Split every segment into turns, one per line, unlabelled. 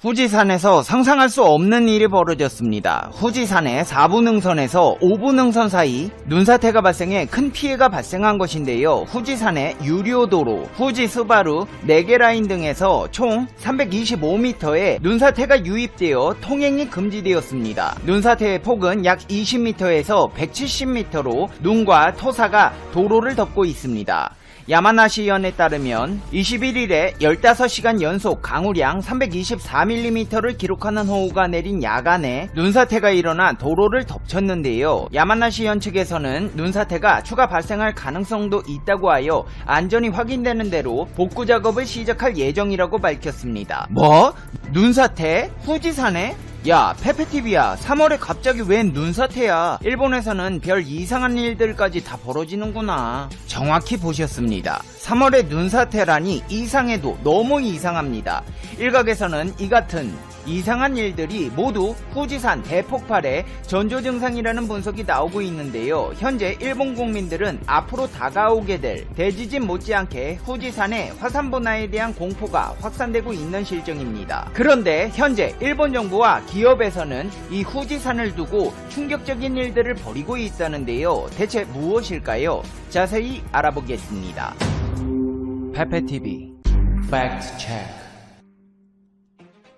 후지산에서 상상할 수 없는 일이 벌어졌습니다. 후지산의 4부 능선에서 5부 능선 사이 눈사태가 발생해 큰 피해가 발생한 것인데요. 후지산의 유료도로, 후지 스바루, 4개 라인 등에서 총 325m의 눈사태가 유입되어 통행이 금지되었습니다. 눈사태의 폭은 약 20m에서 170m로 눈과 토사가 도로를 덮고 있습니다. 야마나시현에 따르면 21일에 15시간 연속 강우량 324mm를 기록하는 호우가 내린 야간에 눈사태가 일어나 도로를 덮쳤는데요. 야마나시현 측에서는 눈사태가 추가 발생할 가능성도 있다고 하여 안전이 확인되는 대로 복구 작업을 시작할 예정이라고 밝혔습니다. 뭐? 눈사태? 후지산에? 야, 페페티비야. 3월에 갑자기 웬 눈사태야? 일본에서는 별 이상한 일들까지 다 벌어지는구나. 정확히 보셨습니다. 3월에 눈사태라니 이상해도 너무 이상합니다. 일각에서는 이 같은 이상한 일들이 모두 후지산 대폭발의 전조 증상이라는 분석이 나오고 있는데요. 현재 일본 국민들은 앞으로 다가오게 될 대지진 못지않게 후지산의 화산 분화에 대한 공포가 확산되고 있는 실정입니다. 그런데 현재 일본 정부와 기 업에서는 이 후지산을 두고 충격적인 일들을 벌이고 있다는데요. 대체 무엇일까요? 자세히 알아보겠습니다. 페페TV 팩트 체크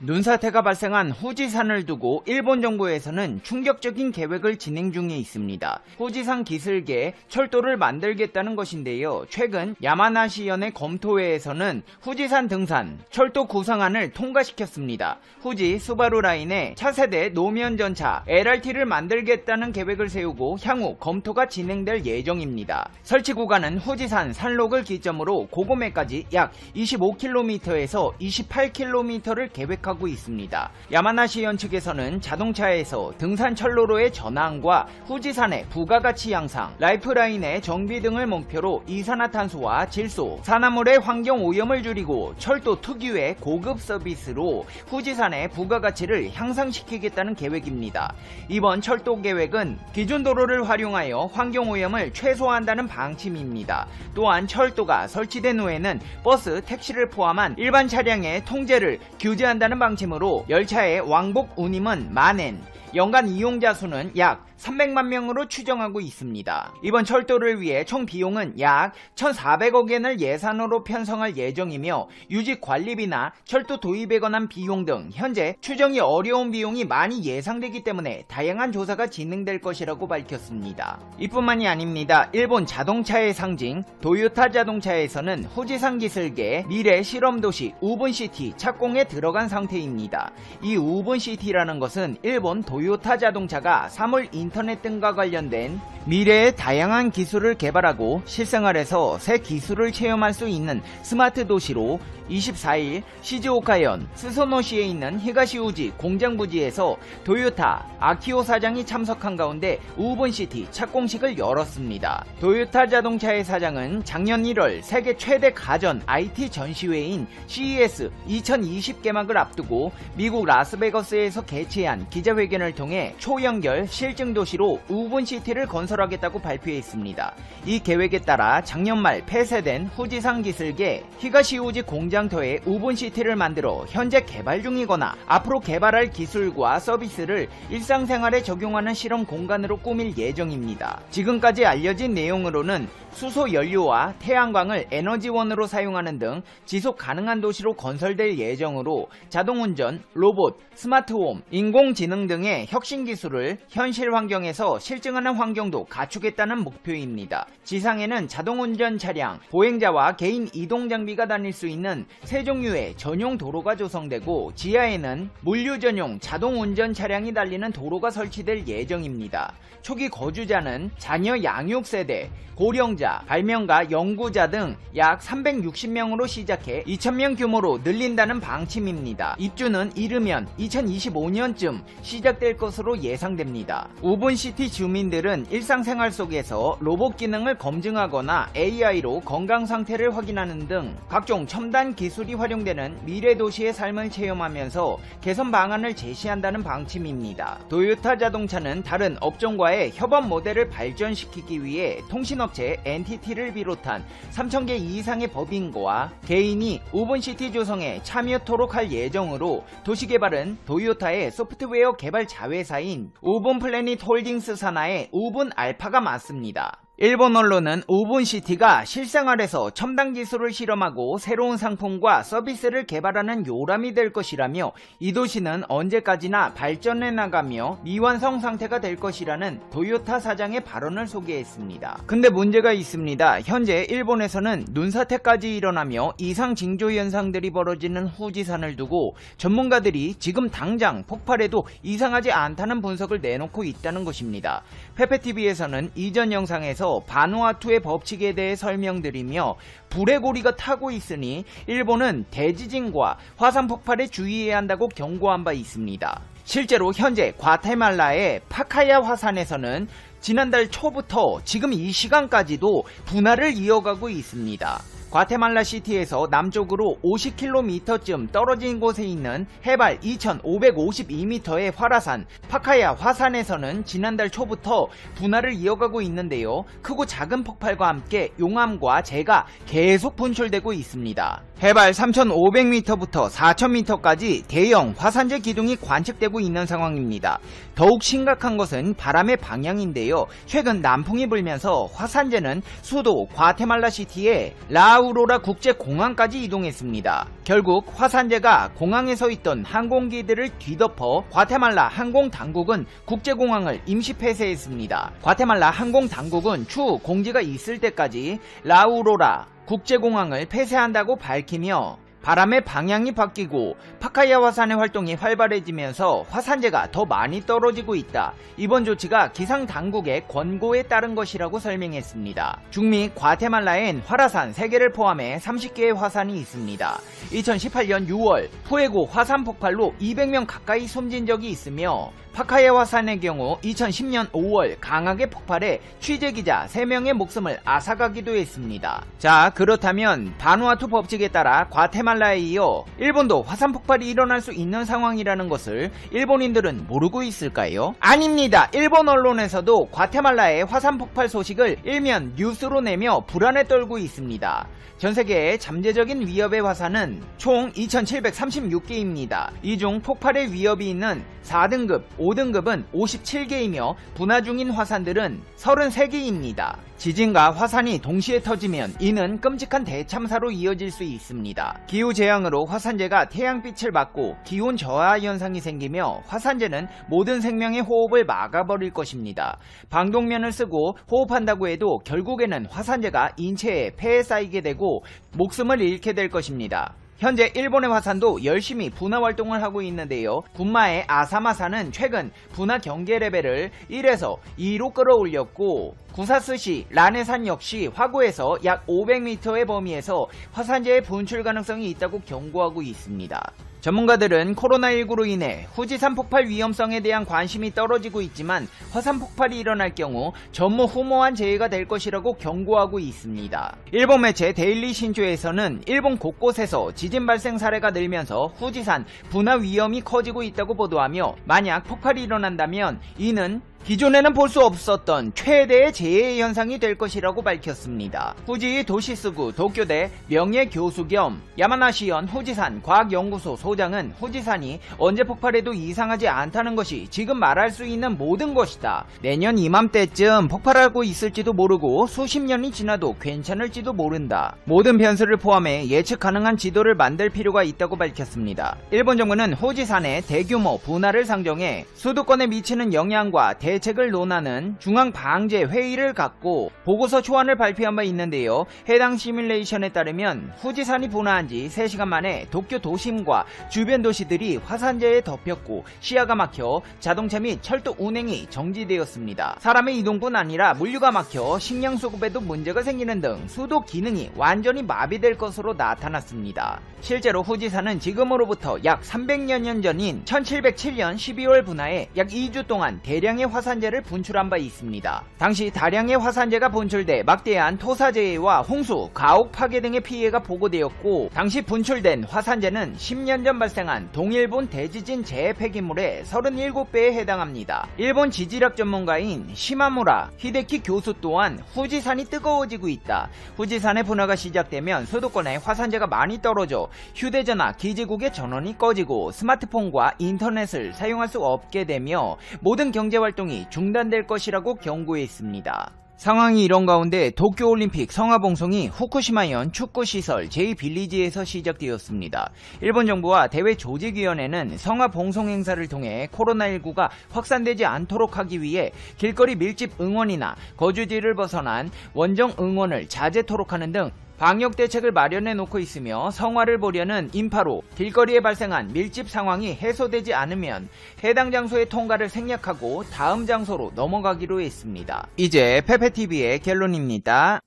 눈사태가 발생한 후지산을 두고 일본 정부에서는 충격적인 계획을 진행 중에 있습니다. 후지산 기슭에 철도를 만들겠다는 것인데요. 최근 야마나시현의 검토회에서는 후지산 등산 철도 구상안을 통과시켰습니다. 후지 수바루 라인에 차세대 노면 전차 LRT를 만들겠다는 계획을 세우고 향후 검토가 진행될 예정입니다. 설치 구간은 후지산 산록을 기점으로 고고메까지 약 25km에서 28km를 계획하고 하고 있습니다. 야마나시 현 측에서는 자동차에서 등산 철로로의 전환과 후지산의 부가가치 향상, 라이프라인의 정비 등을 목표로 이산화탄소와 질소, 산화물의 환경 오염을 줄이고 철도 특유의 고급 서비스로 후지산의 부가가치를 향상시키겠다는 계획입니다. 이번 철도 계획은 기존 도로를 활용하여 환경 오염을 최소화한다는 방침입니다. 또한 철도가 설치된 후에는 버스, 택시를 포함한 일반 차량의 통제를 규제한다는 방침으로 열차의 왕복 운임은 만엔, 연간 이용자 수는 약 300만 명으로 추정하고 있습니다. 이번 철도를 위해 총 비용은 약 1,400억 엔을 예산으로 편성할 예정이며 유지 관리비나 철도 도입에 관한 비용 등 현재 추정이 어려운 비용이 많이 예상되기 때문에 다양한 조사가 진행될 것이라고 밝혔습니다. 이뿐만이 아닙니다. 일본 자동차의 상징 도요타 자동차에서는 후지산 기슭에 미래 실험 도시 우분시티 착공에 들어간 상태입니다. 이 우분시티라는 것은 일본 도요타 자동차가 3월 인 터넷 등과 관련된 미래의 다양한 기술을 개발하고 실생활에서 새 기술을 체험할 수 있는 스마트 도시로 24일 시즈오카현 스소노시에 있는 히가시우지 공장 부지에서 도요타 아키오 사장이 참석한 가운데 우분시티 착공식을 열었습니다. 도요타 자동차의 사장은 작년 1월 세계 최대 가전 IT 전시회인 CES 2020 개막을 앞두고 미국 라스베거스에서 개최한 기자회견을 통해 초연결 실증 도 시로 우분시티를 건설하겠다고 발표했습니다. 이 계획에 따라 작년 말 폐쇄된 후지산 기슭에 히가시우지 공장터에 우분시티를 만들어 현재 개발 중이거나 앞으로 개발할 기술과 서비스를 일상생활에 적용하는 실험 공간으로 꾸밀 예정입니다. 지금까지 알려진 내용으로는 수소 연료와 태양광을 에너지원으로 사용하는 등 지속 가능한 도시로 건설될 예정으로 자동운전, 로봇, 스마트홈, 인공지능 등의 혁신 기술을 현실 환경 에서 실증하는 환경도 갖추겠다는 목표입니다. 지상에는 자동운전 차량, 보행자와 개인 이동 장비가 다닐 수 있는 세 종류의 전용 도로가 조성되고 지하에는 물류 전용 자동운전 차량이 달리는 도로가 설치될 예정입니다. 초기 거주자는 자녀 양육 세대, 고령자, 발명가, 연구자 등 약 360명으로 시작해 2,000명 규모로 늘린다는 방침입니다. 입주는 이르면 2025년쯤 시작될 것으로 예상됩니다. 5분시티 주민들은 일상생활 속에서 로봇 기능을 검증하거나 AI로 건강 상태를 확인하는 등 각종 첨단 기술이 활용되는 미래 도시의 삶을 체험하면서 개선 방안을 제시한다는 방침입니다. 도요타 자동차는 다른 업종과의 협업 모델을 발전시키기 위해 통신업체 NTT를 비롯한 3,000개 이상의 법인과 개인이 5분시티 조성에 참여토록 할 예정으로 도시개발은 도요타의 소프트웨어 개발 자회사인 5분 플래닛 홀딩스 산하의 5분 알파가 맞습니다. 일본 언론은 오븐시티가 실생활에서 첨단 기술을 실험하고 새로운 상품과 서비스를 개발하는 요람이 될 것이라며 이 도시는 언제까지나 발전해 나가며 미완성 상태가 될 것이라는 도요타 사장의 발언을 소개했습니다. 근데 문제가 있습니다. 현재 일본에서는 눈사태까지 일어나며 이상 징조 현상들이 벌어지는 후지산을 두고 전문가들이 지금 당장 폭발해도 이상하지 않다는 분석을 내놓고 있다는 것입니다. 페페TV에서는 이전 영상에서 바누아투의 법칙에 대해 설명드리며 불의 고리가 타고 있으니 일본은 대지진과 화산 폭발에 주의해야 한다고 경고한 바 있습니다. 실제로 현재 과테말라의 파카야 화산에서는 지난달 초부터 지금 이 시간까지도 분화를 이어가고 있습니다. 과테말라 시티에서 남쪽으로 50km쯤 떨어진 곳에 있는 해발 2552m의 화라산 파카야 화산에서는 지난달 초부터 분화를 이어가고 있는데요. 크고 작은 폭발과 함께 용암과 재가 계속 분출되고 있습니다. 해발 3,500m부터 4,000m까지 대형 화산재 기둥이 관측되고 있는 상황입니다. 더욱 심각한 것은 바람의 방향인데요. 최근 남풍이 불면서 화산재는 수도 과테말라 시티의 라 우로라 국제공항까지 이동했습니다. 결국 화산재가 공항에 서 있던 항공기들을 뒤덮어 과테말라 항공당국은 국제공항을 임시 폐쇄했습니다. 과테말라 항공당국은 추후 공지가 있을 때까지 라우로라 국제공항을 폐쇄한다고 밝히며 바람의 방향이 바뀌고 파카야 화산의 활동이 활발해지면서 화산재가 더 많이 떨어지고 있다. 이번 조치가 기상 당국의 권고에 따른 것이라고 설명했습니다. 중미 과테말라엔 화라산 3개를 포함해 30개의 화산이 있습니다. 2018년 6월 푸에고 화산 폭발로 200명 가까이 숨진 적이 있으며 파카야 화산의 경우 2010년 5월 강하게 폭발해 취재기자 3명의 목숨을 앗아가기도 했습니다. 자 그렇다면 바누아투 법칙에 따라 과테말라에 이어 일본도 화산 폭발이 일어날 수 있는 상황이라는 것을 일본인들은 모르고 있을까요? 아닙니다. 일본 언론에서도 과테말라의 화산 폭발 소식을 일면 뉴스로 내며 불안에 떨고 있습니다. 전 세계의 잠재적인 위협의 화산은 총 2736개입니다. 이 중 폭발의 위협이 있는 4등급, 5등급은 57개이며 분화 중인 화산들은 33개입니다. 지진과 화산이 동시에 터지면 이는 끔찍한 대참사로 이어질 수 있습니다. 기후 재앙으로 화산재가 태양빛을 받고 기온 저하 현상이 생기며 화산재는 모든 생명의 호흡을 막아버릴 것입니다. 방독면을 쓰고 호흡한다고 해도 결국에는 화산재가 인체에 폐에 쌓이게 되고 목숨을 잃게 될 것입니다. 현재 일본의 화산도 열심히 분화 활동을 하고 있는데요. 군마의 아사마산은 최근 분화 경계 레벨을 1에서 2로 끌어올렸고 구사스시 라네산 역시 화구에서 약 500m의 범위에서 화산재의 분출 가능성이 있다고 경고하고 있습니다. 전문가들은 코로나19로 인해 후지산 폭발 위험성에 대한 관심이 떨어지고 있지만 화산 폭발이 일어날 경우 전무후무한 재해가 될 것이라고 경고하고 있습니다. 일본 매체 데일리 신조에서는 일본 곳곳에서 지진 발생 사례가 늘면서 후지산 분화 위험이 커지고 있다고 보도하며 만약 폭발이 일어난다면 이는 기존에는 볼 수 없었던 최대의 재해 현상이 될 것이라고 밝혔습니다. 후지 도시스구 도쿄대 명예교수 겸 야마나시현 후지산 과학연구소 소장은 후지산이 언제 폭발해도 이상하지 않다는 것이 지금 말할 수 있는 모든 것이다. 내년 이맘때쯤 폭발하고 있을지도 모르고 수십 년이 지나도 괜찮을지도 모른다. 모든 변수를 포함해 예측 가능한 지도를 만들 필요가 있다고 밝혔습니다. 일본 정부는 후지산의 대규모 분화를 상정해 수도권에 미치는 영향과 대 책을 논하는 중앙 방제 회의를 갖고 보고서 초안을 발표한 바 있는데요. 해당 시뮬레이션에 따르면 후지산이 분화한 지 3시간 만에 도쿄 도심과 주변 도시들이 화산재에 덮였고 시야가 막혀 자동차 및 철도 운행이 정지되었습니다. 사람의 이동뿐 아니라 물류가 막혀 식량 수급에도 문제가 생기는 등 수도 기능이 완전히 마비될 것으로 나타났습니다. 실제로 후지산은 지금으로부터 약 300여 년 전인 1707년 12월 분화에 약 2주 동안 대량의 화 화산재를 분출한 바 있습니다. 당시 다량의 화산재가 분출돼 막대한 토사재해와 홍수, 가옥 파괴 등의 피해가 보고되었고 당시 분출된 화산재는 10년 전 발생한 동일본 대지진 재해 폐기물의 37배에 해당합니다. 일본 지질학 전문가인 시마무라 히데키 교수 또한 후지산이 뜨거워지고 있다. 후지산의 분화가 시작되면 수도권에 화산재가 많이 떨어져 휴대전화, 기지국의 전원이 꺼지고 스마트폰과 인터넷을 사용할 수 없게 되며 모든 경제활동이 중단될 것이라고 경고했습니다. 상황이 이런 가운데 도쿄올림픽 성화봉송이 후쿠시마현 축구시설 제2빌리지에서 시작되었습니다. 일본 정부와 대회 조직위원회는 성화봉송 행사를 통해 코로나19가 확산되지 않도록 하기 위해 길거리 밀집 응원이나 거주지를 벗어난 원정 응원을 자제토록 하는 등 방역 대책을 마련해 놓고 있으며 성화를 보려는 인파로 길거리에 발생한 밀집 상황이 해소되지 않으면 해당 장소의 통과를 생략하고 다음 장소로 넘어가기로 했습니다. 이제 페페TV의 결론입니다.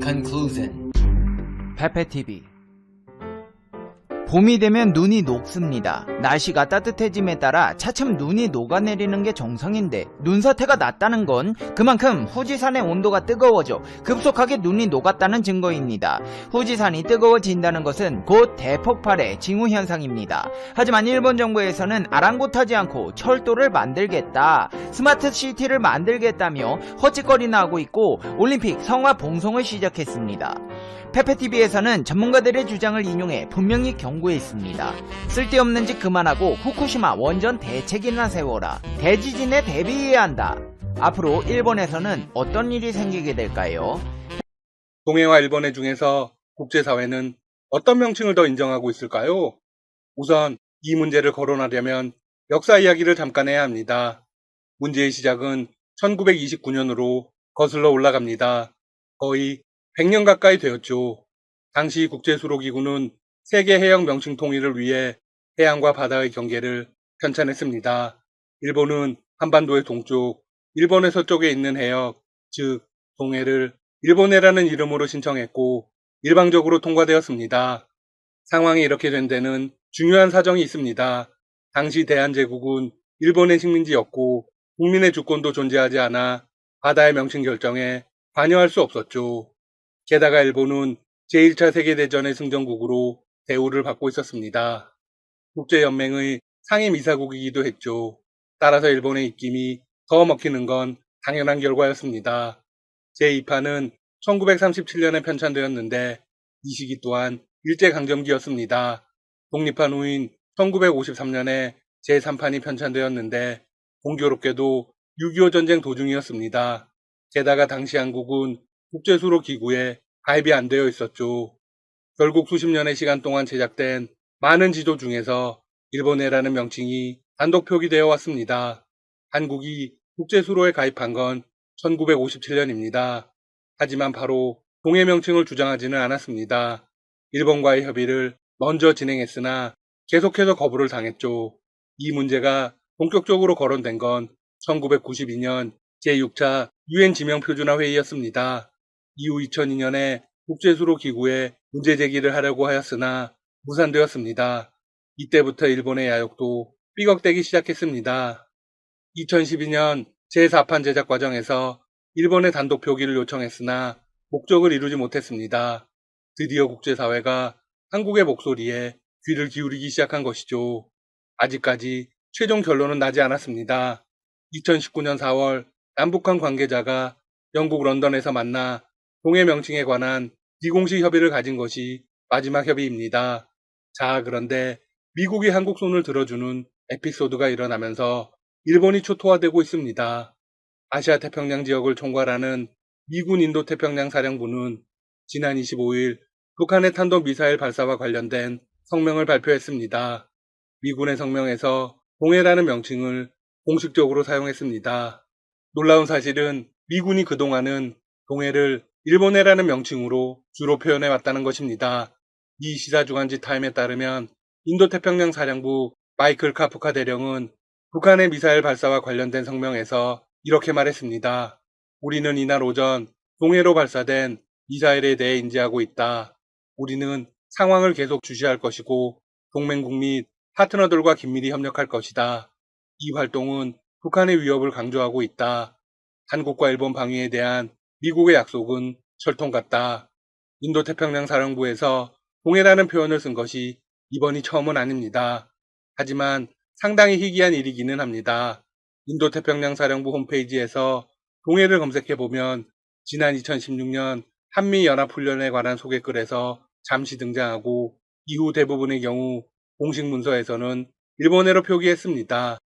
Conclusion 페페TV 봄이 되면 눈이 녹습니다. 날씨가 따뜻해짐에 따라 차츰 눈이 녹아내리는 게 정상인데 눈사태가 났다는 건 그만큼 후지산의 온도가 뜨거워져 급속하게 눈이 녹았다는 증거입니다. 후지산이 뜨거워진다는 것은 곧 대폭발의 징후 현상입니다. 하지만 일본 정부에서는 아랑곳하지 않고 철도를 만들겠다, 스마트 시티를 만들겠다며 헛짓거리나 하고 있고 올림픽 성화 봉송을 시작했습니다. 페페TV에서는 전문가들의 주장을 인용해 분명히 경고했습니다. 쓸데없는 짓 그만하고 후쿠시마 원전 대책이나 세워라. 대지진에 대비해야 한다. 앞으로 일본에서는 어떤 일이 생기게 될까요?
동해와 일본해 중에서 국제사회는 어떤 명칭을 더 인정하고 있을까요? 우선 이 문제를 거론하려면 역사 이야기를 잠깐 해야 합니다. 문제의 시작은 1929년으로 거슬러 올라갑니다. 거의 100년 가까이 되었죠. 당시 국제수로기구는 세계 해역 명칭 통일을 위해 해양과 바다의 경계를 편찬했습니다. 일본은 한반도의 동쪽, 일본의 서쪽에 있는 해역, 즉 동해를 일본해라는 이름으로 신청했고 일방적으로 통과되었습니다. 상황이 이렇게 된 데는 중요한 사정이 있습니다. 당시 대한제국은 일본의 식민지였고 국민의 주권도 존재하지 않아 바다의 명칭 결정에 관여할 수 없었죠. 게다가 일본은 제1차 세계대전의 승전국으로 대우를 받고 있었습니다. 국제연맹의 상임이사국이기도 했죠. 따라서 일본의 입김이 더 먹히는 건 당연한 결과였습니다. 제2파는 1937년에 편찬되었는데 이 시기 또한 일제강점기였습니다. 독립한 후인 1953년에 제3판이 편찬되었는데 공교롭게도 6.25 전쟁 도중이었습니다. 게다가 당시 한국은 국제수로 기구에 가입이 안 되어 있었죠. 결국 수십 년의 시간 동안 제작된 많은 지도 중에서 일본해라는 명칭이 단독 표기되어 왔습니다. 한국이 국제수로에 가입한 건 1957년입니다. 하지만 바로 동해 명칭을 주장하지는 않았습니다. 일본과의 협의를 먼저 진행했으나 계속해서 거부를 당했죠. 이 문제가 본격적으로 거론된 건 1992년 제6차 유엔 지명표준화 회의였습니다. 이후 2002년에 국제수로 기구에 문제 제기를 하려고 하였으나 무산되었습니다. 이때부터 일본의 야욕도 삐걱대기 시작했습니다. 2012년 제4판 제작 과정에서 일본의 단독 표기를 요청했으나 목적을 이루지 못했습니다. 드디어 국제사회가 한국의 목소리에 귀를 기울이기 시작한 것이죠. 아직까지 최종 결론은 나지 않았습니다. 2019년 4월 남북한 관계자가 영국 런던에서 만나 동해 명칭에 관한 비공식 협의를 가진 것이 마지막 협의입니다. 자, 그런데 미국이 한국 손을 들어주는 에피소드가 일어나면서 일본이 초토화되고 있습니다. 아시아 태평양 지역을 총괄하는 미군 인도 태평양 사령부는 지난 25일 북한의 탄도 미사일 발사와 관련된 성명을 발표했습니다. 미군의 성명에서 동해라는 명칭을 공식적으로 사용했습니다. 놀라운 사실은 미군이 그동안은 동해를 일본해라는 명칭으로 주로 표현해 왔다는 것입니다. 이 시사 주간지 타임에 따르면 인도태평양 사령부 마이클 카프카 대령은 북한의 미사일 발사와 관련된 성명에서 이렇게 말했습니다. 우리는 이날 오전 동해로 발사된 미사일에 대해 인지하고 있다. 우리는 상황을 계속 주시할 것이고 동맹국 및 파트너들과 긴밀히 협력할 것이다. 이 활동은 북한의 위협을 강조하고 있다. 한국과 일본 방위에 대한 미국의 약속은 철통 같다. 인도태평양 사령부에서 동해라는 표현을 쓴 것이 이번이 처음은 아닙니다. 하지만 상당히 희귀한 일이기는 합니다. 인도태평양 사령부 홈페이지에서 동해를 검색해보면 지난 2016년 한미연합훈련에 관한 소개글에서 잠시 등장하고 이후 대부분의 경우 공식 문서에서는 일본해로 표기했습니다.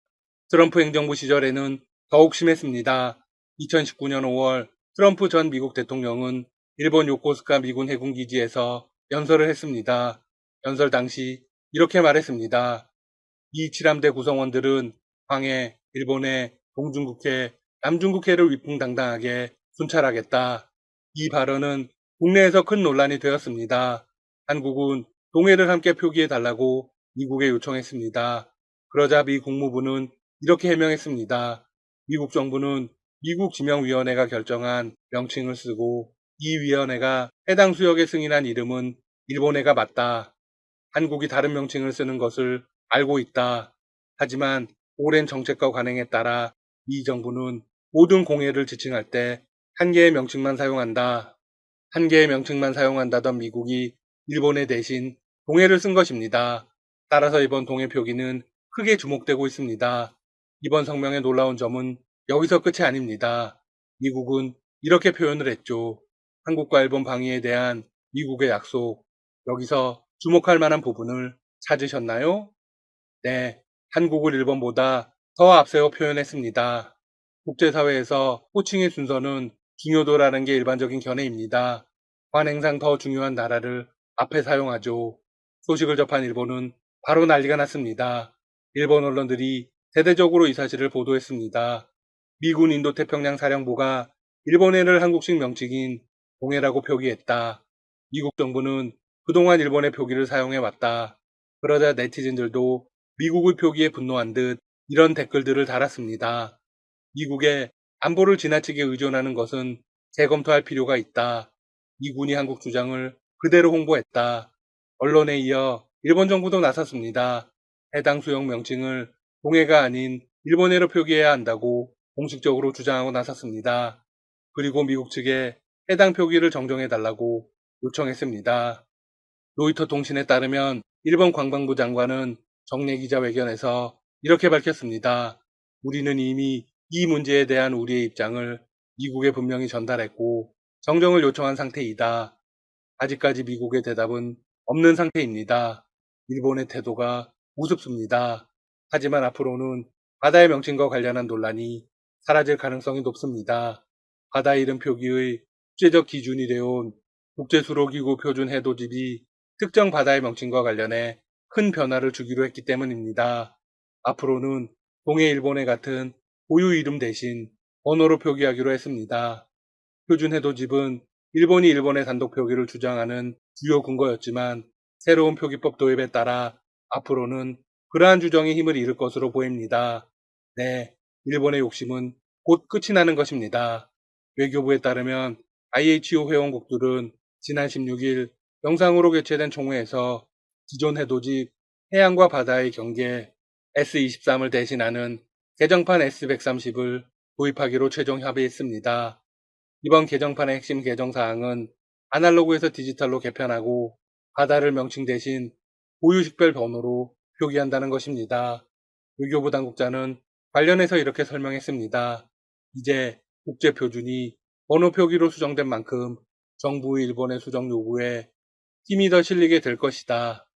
트럼프 행정부 시절에는 더욱 심했습니다. 2019년 5월 트럼프 전 미국 대통령은 일본 요코스카 미군 해군기지에서 연설을 했습니다. 연설 당시 이렇게 말했습니다. 이 칠함대 구성원들은 황해, 일본해, 동중국해, 남중국해를 위풍당당하게 순찰하겠다. 이 발언은 국내에서 큰 논란이 되었습니다. 한국은 동해를 함께 표기해달라고 미국에 요청했습니다. 그러자 미 국무부는 이렇게 해명했습니다. 미국 정부는 미국 지명위원회가 결정한 명칭을 쓰고 이 위원회가 해당 수역에 승인한 이름은 일본해가 맞다. 한국이 다른 명칭을 쓰는 것을 알고 있다. 하지만 오랜 정책과 관행에 따라 미 정부는 모든 공해를 지칭할 때 한 개의 명칭만 사용한다. 한 개의 명칭만 사용한다던 미국이 일본에 대신 동해를 쓴 것입니다. 따라서 이번 동해 표기는 크게 주목되고 있습니다. 이번 성명의 놀라운 점은 여기서 끝이 아닙니다. 미국은 이렇게 표현을 했죠. 한국과 일본 방위에 대한 미국의 약속. 여기서 주목할 만한 부분을 찾으셨나요? 네, 한국을 일본보다 더 앞세워 표현했습니다. 국제사회에서 호칭의 순서는 중요도라는 게 일반적인 견해입니다. 관행상 더 중요한 나라를 앞에 사용하죠. 소식을 접한 일본은 바로 난리가 났습니다. 일본 언론들이 대대적으로 이 사실을 보도했습니다. 미군 인도태평양 사령부가 일본해를 한국식 명칭인 동해라고 표기했다. 미국 정부는 그동안 일본의 표기를 사용해 왔다. 그러자 네티즌들도 미국의 표기에 분노한 듯 이런 댓글들을 달았습니다. 미국의 안보를 지나치게 의존하는 것은 재검토할 필요가 있다. 미군이 한국 주장을 그대로 홍보했다. 언론에 이어 일본 정부도 나섰습니다. 해당 수용 명칭을 동해가 아닌 일본해로 표기해야 한다고 공식적으로 주장하고 나섰습니다. 그리고 미국 측에 해당 표기를 정정해달라고 요청했습니다. 로이터 통신에 따르면 일본 관광부 장관은 정례 기자회견에서 이렇게 밝혔습니다. 우리는 이미 이 문제에 대한 우리의 입장을 미국에 분명히 전달했고 정정을 요청한 상태이다. 아직까지 미국의 대답은 없는 상태입니다. 일본의 태도가 우습습니다. 하지만 앞으로는 바다의 명칭과 관련한 논란이 사라질 가능성이 높습니다. 바다 이름 표기의 국제적 기준이 되어온 국제수로기구 표준 해도집이 특정 바다의 명칭과 관련해 큰 변화를 주기로 했기 때문입니다. 앞으로는 동해 일본해 같은 고유 이름 대신 언어로 표기하기로 했습니다. 표준 해도집은 일본이 일본의 단독 표기를 주장하는 주요 근거였지만 새로운 표기법 도입에 따라 앞으로는 그러한 주장이 힘을 잃을 것으로 보입니다. 네, 일본의 욕심은 곧 끝이 나는 것입니다. 외교부에 따르면 IHO 회원국들은 지난 16일 영상으로 개최된 총회에서 기존 해도집 해양과 바다의 경계 S23을 대신하는 개정판 S130을 도입하기로 최종 협의했습니다. 이번 개정판의 핵심 개정 사항은 아날로그에서 디지털로 개편하고 바다를 명칭 대신 고유식별 번호로 표기한다는 것입니다. 외교부 당국자는 관련해서 이렇게 설명했습니다. 이제 국제 표준이 번호 표기로 수정된 만큼 정부의 일본의 수정 요구에 힘이 더 실리게 될 것이다.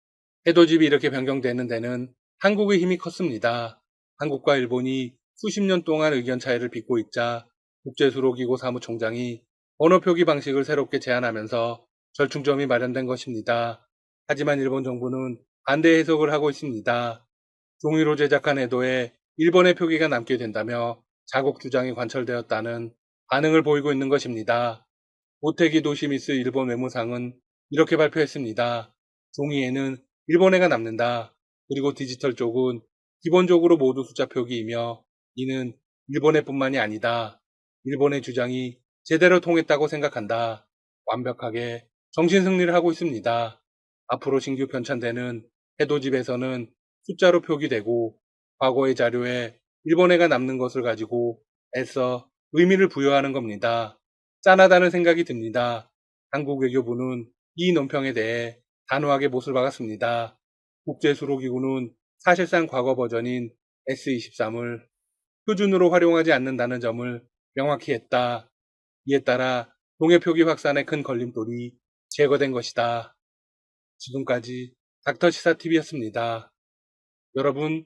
해도집이 이렇게 변경되는 데는 한국의 힘이 컸습니다. 한국과 일본이 수십 년 동안 의견 차이를 빚고 있자 국제수로기구 사무총장이 번호 표기 방식을 새롭게 제안하면서 절충점이 마련된 것입니다. 하지만 일본 정부는 반대 해석을 하고 있습니다. 종이로 제작한 해도에 일본의 표기가 남게 된다며 자국 주장이 관철되었다는 반응을 보이고 있는 것입니다. 오테기 도시미스 일본 외무상은 이렇게 발표했습니다. 종이에는 일본해가 남는다. 그리고 디지털 쪽은 기본적으로 모두 숫자 표기이며 이는 일본해뿐만이 아니다. 일본의 주장이 제대로 통했다고 생각한다. 완벽하게 정신 승리를 하고 있습니다. 앞으로 신규 편찬되는 해도집에서는 숫자로 표기되고 과거의 자료에 일본해가 남는 것을 가지고 애써 의미를 부여하는 겁니다. 짠하다는 생각이 듭니다. 한국 외교부는 이 논평에 대해 단호하게 못을 박았습니다. 국제수로기구는 사실상 과거 버전인 S23을 표준으로 활용하지 않는다는 점을 명확히 했다. 이에 따라 동해 표기 확산에 큰 걸림돌이 제거된 것이다. 지금까지 닥터시사TV였습니다. 여러분